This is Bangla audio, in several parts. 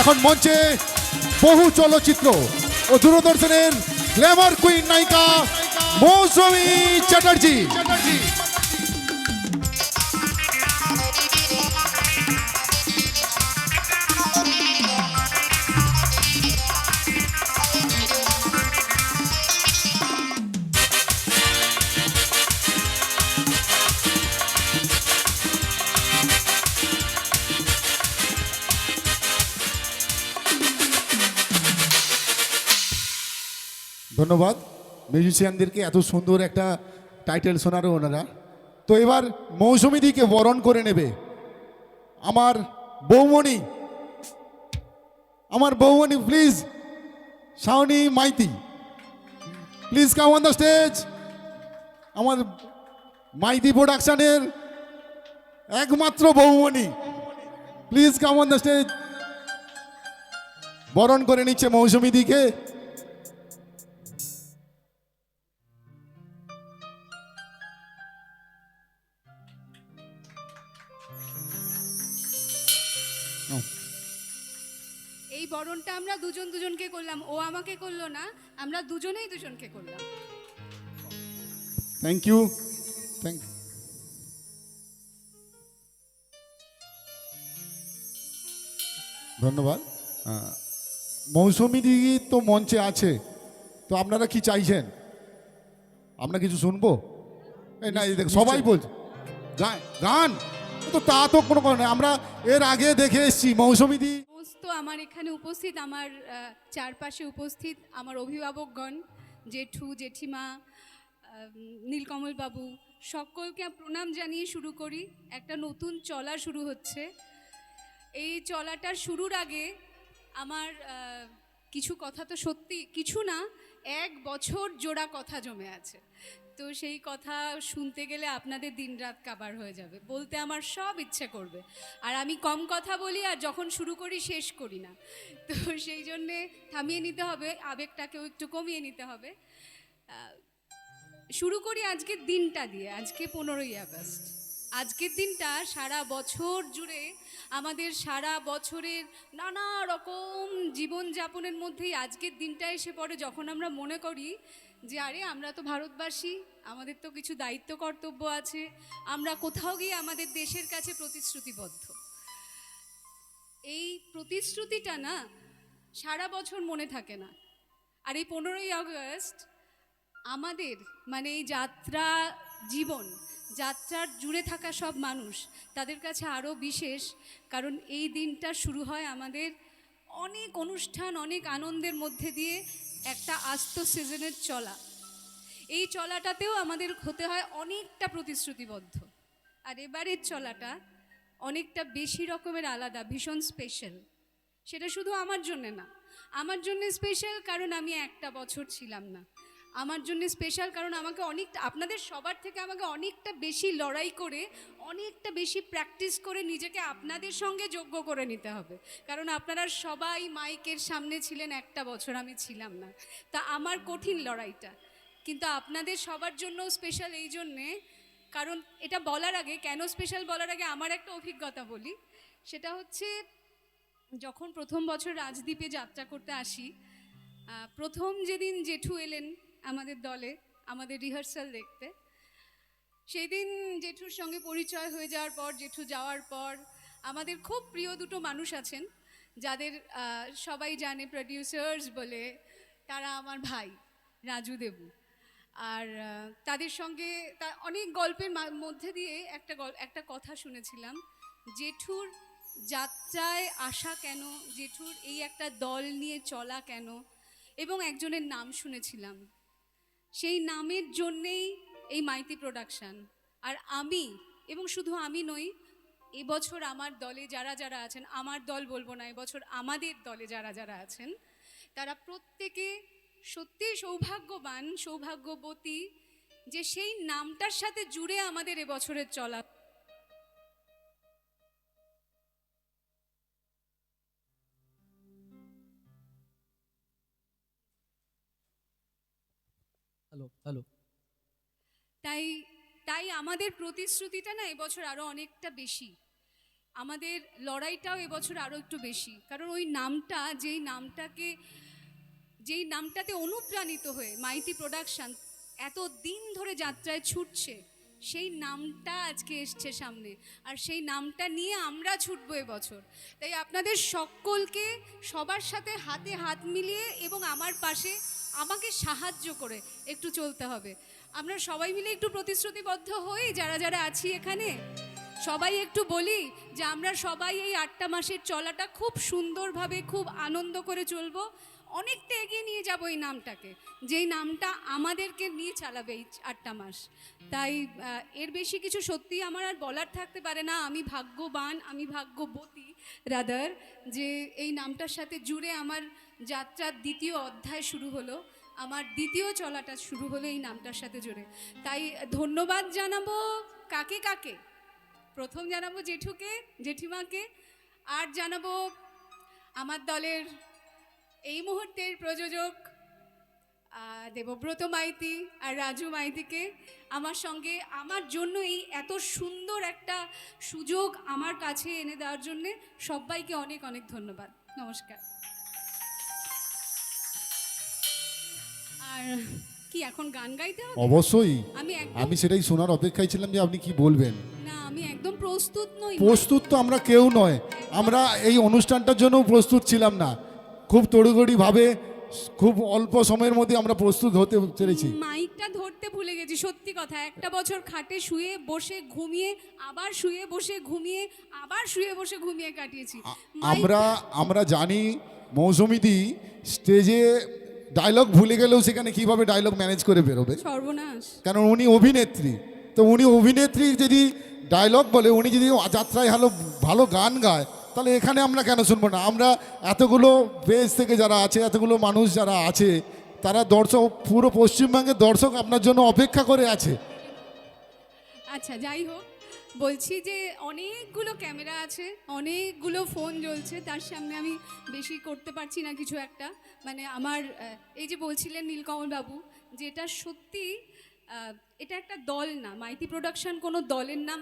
এখন মঞ্চে বহু চলচ্চিত্র ও দূরদর্শনের গ্ল্যামার কুইন নায়িকা মৌসুমী চ্যাটার্জি। ধন্যবাদ। মিউজিশিয়ানদেরকে এত সুন্দর একটা টাইটেল শোনারও ওনারা। তো এবার মৌসুমী দিকে বরণ করে নেবে। আমার বৌমণি। আমার বৌমণি please Shaoni Maiti. Please come on the stage আমার মাইতি প্রোডাকশনের একমাত্র বৌমণি। Please come on the stage বরণ করে নিচ্ছে মৌসুমী এই বরণটা আমরা দুজন দুজনকে করলাম। ও আমাকে করল না আমরা দুজনেই দুজনকে করলাম। থ্যাংক ইউ থ্যাংক ধন্যবাদ। আহ, মৌসুমী দিদি তো মঞ্চে আছে তো আপনারা কি চাইছেন? আমরা কিছু শুনব? এই না সবাই বলছে। গান গান। তো তা তো কোনো আমরা এর আগে দেখে এসেছি মৌসুমী দি সমস্ত আমার এখানে উপস্থিত, আমার চারপাশে উপস্থিত আমার অভিভাবকগণ, জেঠু, জেঠিমা নীলকমল বাবু সকলকে প্রণাম জানিয়ে শুরু করি। একটা নতুন চলা শুরু হচ্ছে। এই চলাটার শুরুর আগে আমার কিছু কথা তো সত্যি, কিছু না, এক বছর জোড়া কথা জমে আছে। তো সেই কথা শুনতে গেলে আপনাদের দিনরাত কাবার হয়ে যাবে। বলতে আমার সব ইচ্ছে করবে। আর আমি কম কথা বলি আর যখন শুরু করি শেষ করি না। তো সেই জন্যে থামিয়ে নিতে হবে, আবেগটাকেও একটু কমিয়ে নিতে হবে। শুরু করি আজকের দিনটা দিয়ে, আজকে পনেরোই আগস্ট। আজকের দিনটা সারা বছর জুড়ে আমাদের সারা বছরের নানা রকম জীবনযাপনের মধ্যেই আজকের দিনটা এসে পড়ে। যখন আমরা মনে করি যে আরে আমরা তো ভারতবাসী, আমাদের তো কিছু দায়িত্ব কর্তব্য আছে, আমরা কোথাও গিয়ে আমাদের দেশের কাছে প্রতিশ্রুতিবদ্ধ। এই প্রতিশ্রুতিটা না সারা বছর মনে থাকে না। আর এই পনেরোই আগস্ট আমাদের মানে এই যাত্রা জীবন, যাত্রার জুড়ে থাকা সব মানুষ, তাদের কাছে আরও বিশেষ, কারণ এই দিনটা শুরু হয় আমাদের অনেক অনুষ্ঠান, অনেক আনন্দের মধ্যে দিয়ে একটা আস্ত সিজনের চলা। এই চলাটাতেও আমাদের হতে হয় অনেকটা প্রতিশ্রুতিবদ্ধ। আর এবারের চলাটা অনেকটা বেশি রকমের আলাদা, ভীষণ স্পেশাল সেটা শুধু আমার জন্যে না, আমার জন্যে স্পেশাল কারণ আমি একটা বছর ছিলাম না। আমার জন্য স্পেশাল কারণ আমাকে অনেকটা আপনাদের সবার থেকে আমাকে অনেকটা বেশি লড়াই করে, অনেকটা বেশি প্র্যাকটিস করে নিজেকে আপনাদের সঙ্গে যোগ্য করে নিতে হবে। কারণ আপনারা সবাই মাইকের সামনে ছিলেন একটা বছর, আমি ছিলাম না। তা আমার কঠিন লড়াইটা। কিন্তু আপনাদের সবার জন্য স্পেশাল এই জন্যে, কারণ এটা বলার আগে, কেন স্পেশাল বলার আগে আমার একটা অভিজ্ঞতা বলি। সেটা হচ্ছে, যখন প্রথম বছর রাজদ্বীপে যাত্রা করতে আসি প্রথম যেদিন জেঠু এলেন আমাদের দলে, আমাদের রিহার্সাল দেখতে। সেই দিন জেঠুর সঙ্গে পরিচয় হয়ে যাওয়ার পর, জেঠু যাওয়ার পর, আমাদের খুব প্রিয় দুটো মানুষ আছেন, যাদের সবাই জানে প্রডিউসার্স বলে তারা আমার ভাই, রাজু দেবু। আর তাদের সঙ্গে তা, অনেক গল্পের মধ্যে দিয়ে একটা একটা কথা শুনেছিলাম, জেঠুর যাত্রায় আসা কেন, জেঠুর এই একটা দল নিয়ে চলা কেন, এবং একজনের নাম শুনেছিলাম। সেই নামের জন্যেই এই মাইতি প্রোডাকশান। আর আমি, এবং শুধু আমি নই, এবছর আমার দলে যারা যারা আছেন, আমার দল বলব না, এবছর আমাদের দলে যারা যারা আছেন, তারা প্রত্যেকে সত্যি সৌভাগ্যবান, সৌভাগ্যবতী যে সেই নামটার সাথে জুড়ে আমাদের এবছরের চলা হ্যালো তাই তাই আমাদের প্রতিশ্রুতিটা না এবছর আরও অনেকটা বেশি। আমাদের লড়াইটাও এবছর আরও একটু বেশি। কারণ ওই নামটা, যেই নামটাকে, যেই নামটাতে অনুপ্রাণিত হয়ে মাইতি প্রোডাকশন এত দিন ধরে যাত্রায় ছুটছে, সেই নামটা আজকে এসছে সামনে। আর সেই নামটা নিয়ে আমরা ছুটবো এবছর। তাই আপনাদের সকলকে সবার সাথে হাতে হাত মিলিয়ে এবং আমার পাশে আমাকে সাহায্য করে, একটু চলতে হবে। আমরা সবাই মিলে একটু প্রতিশ্রুতিবদ্ধ হই, যারা যারা আছি এখানে। সবাই একটু বলি যে আমরা সবাই এই আটটা মাসের চলাটা খুব সুন্দরভাবে, খুব আনন্দ করে চলবো। অনেকটা এগিয়ে নিয়ে যাব এই নামটাকে। যেই নামটা আমাদেরকে নিয়ে চালাবে এই আটটা মাস। তাই এর বেশি কিছু সত্যি আমার আর বলার থাকতে পারে না। আমি ভাগ্যবান, আমি ভাগ্যবতী, রাদার, যে এই নামটার সাথে জুড়ে আমার যাত্রার দ্বিতীয় অধ্যায় শুরু হলো। আমার দ্বিতীয় চলাটা শুরু হলো এই নামটার সাথে জুড়ে। তাই, ধন্যবাদ জানাব কাকে কাকে? প্রথম জানাব জেঠুকে, জেঠিমাকে। আর জানাব আমার দলের এই মুহূর্তের প্রযোজক দেবব্রত মাইতি আর রাজু মাইতিকে আমার সঙ্গে আমার জন্য এই এত সুন্দর একটা সুযোগ আমার কাছে এনে দেওয়ার জন্যে সবাইকে অনেক অনেক ধন্যবাদ। নমস্কার। আর কি এখন গান গাইতে হবে? অবশ্যই। আমি আমি সেটাই শোনার অপেক্ষায় ছিলাম যে আপনি কি বলবেন। না আমি একদম প্রস্তুত নই। প্রস্তুত তো আমরা কেউ নয়। আমরা এই অনুষ্ঠানটার জন্য প্রস্তুত ছিলাম না। খুব তড়িঘড়ি ভাবে খুব অল্প সময়ের মধ্যে আমরা প্রস্তুত হতে পেরেছি। মাইকটা ধরতে ভুলে গেছি সত্যি কথা। একটা বছর খাটে শুয়ে বসে ঘুমিয়ে আবার শুয়ে বসে ঘুমিয়ে আবার শুয়ে বসে ঘুমিয়ে কাটিয়েছি। আমরা আমরা জানি মৌসুমিদি স্টেজে ডায়লগ ভুলে গেলেও সেখানে কীভাবে ডায়লগ ম্যানেজ করে বেরোবে। সর্বনাশ। কারণ উনি অভিনেত্রী। তো উনি অভিনেত্রী যদি ডায়লগ বলে উনি যদি যাত্রায় ভালো ভালো গান গায় তাহলে এখানে আমরা কেন শুনব না? আমরা এতগুলো বেশ থেকে যারা আছে, এতগুলো মানুষ যারা আছে, তারা দর্শক, পুরো পশ্চিমবঙ্গের দর্শক আপনার জন্য অপেক্ষা করে আছে। আচ্ছা যাই হোক, বলছি যে অনেকগুলো ক্যামেরা আছে, অনেকগুলো ফোন জ্বলছে, তার সামনে আমি বেশি করতে পারছি না কিছু একটা। মানে আমার এই যে বলছিলেন নীলকমল বাবু যে এটা সত্যি এটা একটা দল না, মাইতি প্রোডাকশন কোনো দলের নাম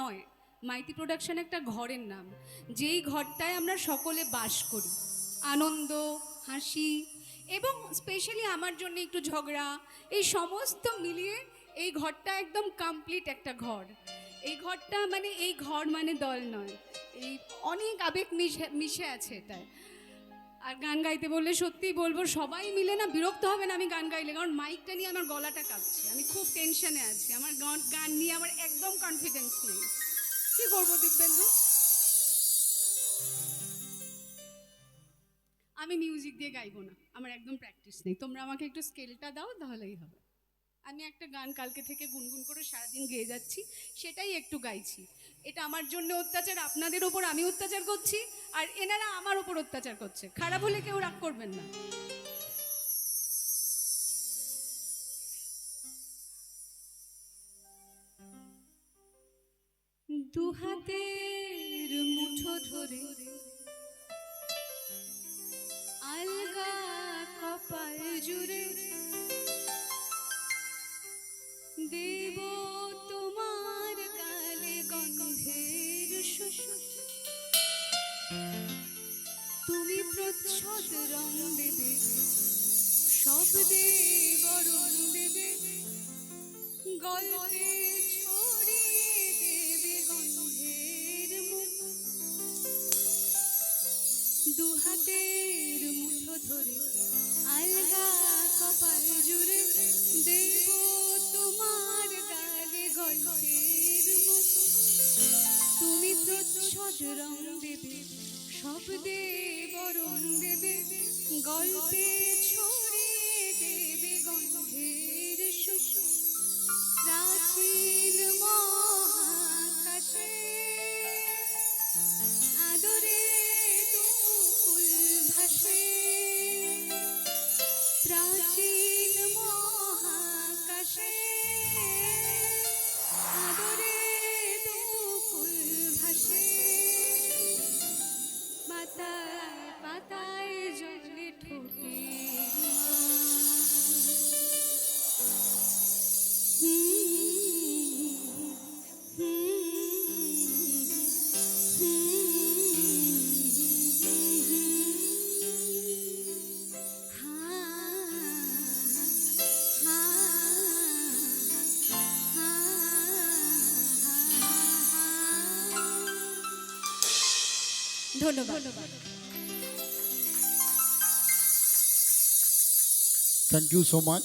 নয়। মাইতি প্রোডাকশন একটা ঘরের নাম। যেই ঘরটায় আমরা সকলে বাস করি। আনন্দ, হাসি এবং স্পেশালি আমার জন্য একটু ঝগড়া, এই সমস্ত মিলিয়ে এই ঘরটা একদম কমপ্লিট একটা ঘর। এই ঘরটা মানে এই ঘর মানে দল নয়। এই অনেক আবেগ মিশে মিশে আছে এটায়। আর গান গাইতে বললে সত্যিই বলব, সবাই মিলে না বিরক্ত হবে না আমি গান গাইলে। কারণ মাইকটা নিয়ে আমার গলাটা কাঁপছে। আমি খুব টেনশনে আছি। আমার গান- গান নিয়ে আমার একদম কনফিডেন্স নেই। কি করব দিব্যেন্দু আমি মিউজিক দিয়ে গাইবো না, আমার একদম প্র্যাকটিস নেই। তোমরা আমাকে একটু স্কেলটা দাও, তাহলেই হবে। আমি একটা গান কালকে থেকে গুনগুন করে সারাদিন গেয়ে যাচ্ছি, সেটাই একটু গাইছি। এটা আমার জন্য অত্যাচার, আপনাদের ওপর আমি অত্যাচার করছি, আর এনারা আমার ওপর অত্যাচার করছে। খারাপ হলে কেউ রাগ করবেন না। দু হাতের মুঠো ধরে আলগা কপাল জুড়ে দেব তোমার গালে গন্ধের সুসুর তুমি প্রচ্ছদ রং দেবে, শব্দে বরণ দেবে, গল্পে প্রচ্ছদ রং দেবে শব্দে বরণ দেবে গল্পে ধন্যবাদ। Thank you so much